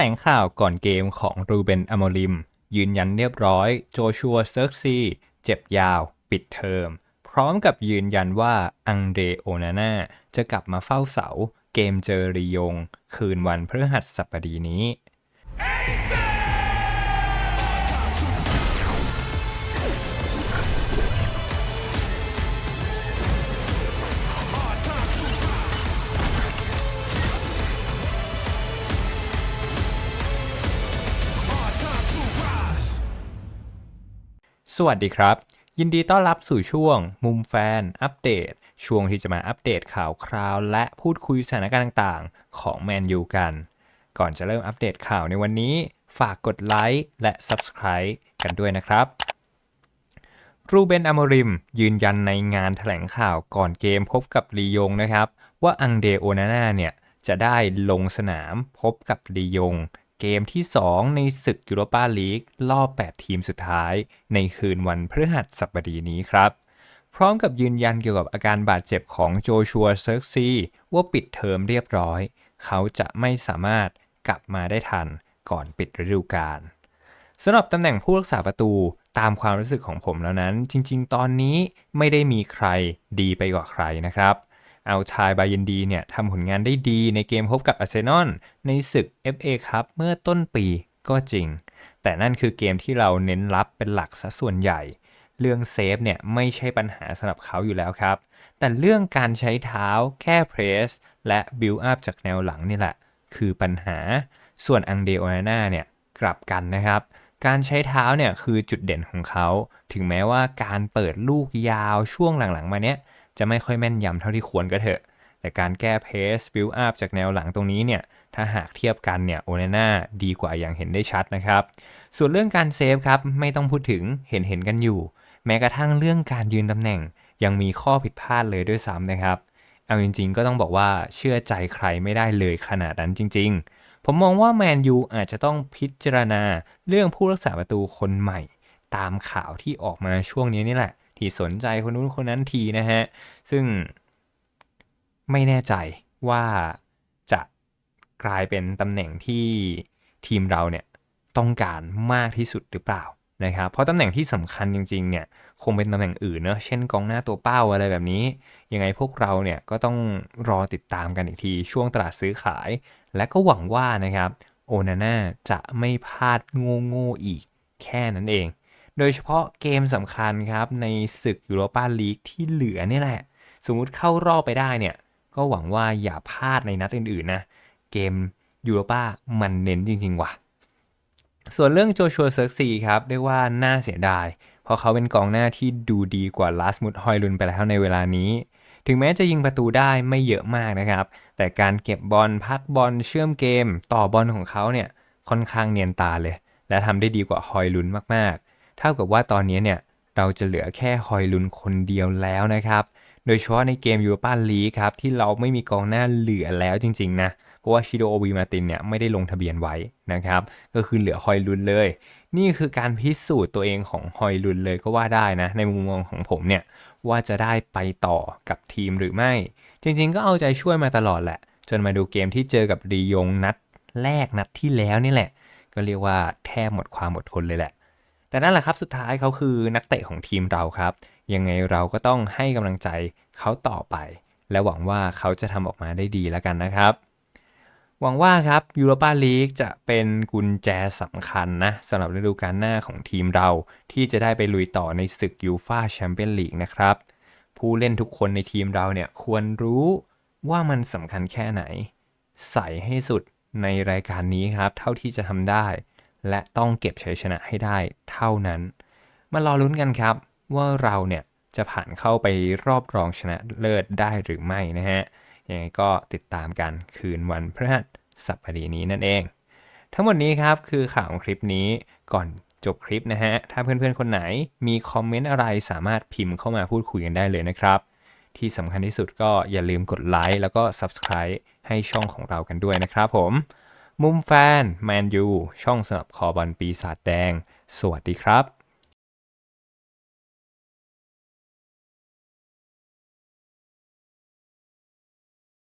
ลงข่าวก่อนเกมของรูเบนอโมริม ยืนยันเรียบร้อย โจชัวเซิร์กซีเจ็บยาว ปิดเทอม พร้อมกับยืนยันว่าอังเดโอนาน่าจะกลับมาเฝ้าเสา เกมเจอรียง คืนวันพฤหัสบดีนี้ สวัสดีครับ ยินดีต้อนรับสู่ช่วง มุมแฟน อัปเดต ช่วงที่จะมาอัปเดตข่าวคราว และพูดคุยสถานการณ์ต่างๆ ของแมนยูกัน ก่อนจะเริ่มอัปเดตข่าวในวันนี้ ฝากกดไลค์และ Subscribe กันด้วยนะครับ รูเบนอโมริม ยืนยันในงานแถลงข่าวก่อนเกมพบกับลียงนะครับ ว่าอังเดโอนาน่าเนี่ยจะได้ลงสนามพบกับลียง เกมที่ 2 ในศึกยูโรปาลีกรอบ 8 ทีมสุดท้าย ในคืนวันพฤหัสบดีนี้ครับ พร้อมกับยืนยันเกี่ยวกับอาการบาดเจ็บของโจชัวเซิร์กซีว่าปิดเทอมเรียบร้อย เขาจะไม่สามารถกลับมาได้ทันก่อนปิดฤดูกาลสำหรับตำแหน่งผู้รักษาประตูตามความรู้สึกของผมแล้วนั้น จริง ๆ ตอนนี้ไม่ได้มีใครดีไปกว่าใครนะครับ เอาชายบายันดีเนี่ยทำผลงานได้ดีในเกมพบกับอาร์เซนอลในศึก FA ครับเมื่อต้นปีก็จริง แต่นั่นคือเกมที่เราเน้นรับเป็นหลักซะส่วนใหญ่ เรื่องเซฟเนี่ยไม่ใช่ปัญหาสำหรับเขาอยู่แล้วครับ แต่เรื่องการใช้เท้าแค่เพรส และบิลอัพจากแนวหลังนี่แหละ คือปัญหา ส่วนอังเดโอนาน่าเนี่ยกลับกันนะครับการใช้เท้าเนี่ยคือจุดเด่นของเขา ถึงแม้ว่าการเปิดลูกยาวช่วงหลังๆ มาเนี้ย จะไม่ค่อยแม่นยำเท่าที่ควรก็เถอะ แต่การแก้เพสบิลอัพจากแนวหลังตรงนี้เนี่ย ถ้าหากเทียบกันเนี่ยโอนาน่าดีกว่าอย่างเห็นได้ชัดนะครับ ส่วนเรื่องการเซฟครับไม่ต้องพูดถึงเห็นเห็นกันอยู่ แม้กระทั่งเรื่องการยืนตำแหน่ง ยังมีข้อผิดพลาดเลยด้วยซ้ำนะครับ เอาจริง ๆ ก็ต้องบอกว่าเชื่อใจใครไม่ได้เลยขนาดนั้นจริง ๆ ผมมองว่าแมนยูอาจจะต้องพิจารณาเรื่องผู้รักษาประตูคนใหม่ ตามข่าวที่ออกมาช่วงนี้นี่แหละ ที่สนใจคนนู้นคนนั้นทีนะฮะ ซึ่งไม่แน่ใจว่าจะกลายเป็นตำแหน่งที่ทีมเราเนี่ยต้องการมากที่สุดหรือเปล่านะครับ เพราะตำแหน่งที่สำคัญจริงๆเนี่ยคงเป็นตำแหน่งอื่นเนอะเช่นกองหน้าตัวเป้าอะไรแบบนี้ ยังไงพวกเราเนี่ยก็ต้องรอติดตามกันอีกทีช่วงตลาดซื้อขาย และก็หวังว่านะครับโอนาน่าจะไม่พลาดโง่ๆอีกแค่นั้นเอง โดยเฉพาะเกมสำคัญครับในศึกยูโรปาลีกที่เหลือนี่แหละ สมมุติเข้ารอบไปได้เนี่ยก็หวังว่าอย่าพลาดในนัดอื่นๆนะ เกมยูโรปามันเน้นจริงๆว่ะ ส่วนเรื่องโจชัวเซิร์กซีครับเรียกว่าน่าเสียดาย เพราะเขาเป็นกองหน้าที่ดูดีกว่าลาสมุดฮอยลุนไปแล้วในเวลานี้ ถึงแม้จะยิงประตูได้ไม่เยอะมากนะครับ แต่การเก็บบอลพักบอลเชื่อมเกม ต่อบอลของเขาเนี่ยค่อนข้างเนียนตาเลย และทำได้ดีกว่าฮอยลุนมาก เท่ากับว่าตอนนี้เนี่ยเราจะเหลือแค่ฮอยลุนคนเดียวแล้วนะครับ โดยเฉพาะในเกมยูโรปาลีครับที่เราไม่มีกองหน้าเหลือแล้วจริงๆนะ เพราะว่าชิโดโอวีมาตินเนี่ยไม่ได้ลงทะเบียนไว้นะครับ ก็คือเหลือฮอยลุนเลย นี่คือการพิสูจน์ตัวเองของฮอยลุนเลยก็ว่าได้นะ ในมุมมองของผมเนี่ยว่าจะได้ไปต่อกับทีมหรือไม่ จริงๆ ก็เอาใจช่วยมาตลอดแหละ จนมาดูเกมที่เจอกับรียงนัดแรกนัดที่แล้วนี่แหละ ก็เรียกว่าแทบหมดความอดทนเลยแหละ แต่นั่นแหละครับสุดท้ายเขาคือนักเตะของทีมเราครับ ยังไงเราก็ต้องให้กำลังใจเขาต่อไป และหวังว่าเขาจะทำออกมาได้ดีแล้วกันนะครับ หวังว่าครับยูโรปาลีกจะเป็นกุญแจสำคัญนะสำหรับฤดูกาลหน้าของทีมเรา ที่จะได้ไปลุยต่อในศึกยูฟาแชมเปี้ยนลีกนะครับ ผู้เล่นทุกคนในทีมเราเนี่ยควรรู้ว่ามันสำคัญแค่ไหน ใส่ให้สุดในรายการนี้ครับ เท่าที่จะทำได้ และต้องเก็บชัยชนะให้ได้เท่านั้น มารอลุ้นกันครับ ว่าเราเนี่ยจะผ่านเข้าไปรอบรองชนะเลิศได้หรือไม่นะฮะ ยังไงก็ติดตามกันคืนวันพฤหัสบดีนี้นั่นเอง ทั้งหมดนี้ครับคือข่าวของคลิปนี้ก่อนจบคลิปนะฮะ ถ้าเพื่อนๆ คนไหนมีคอมเมนต์อะไรสามารถพิมพ์เข้ามาพูดคุยกันได้เลยนะครับ ที่สำคัญที่สุดก็อย่าลืมกดไลค์แล้วก็ Subscribe ให้ช่องของเรากันด้วยนะครับผม มุมแฟน แมนยู ช่องสำหรับคอบอลปีศาจแดง สวัสดีครับ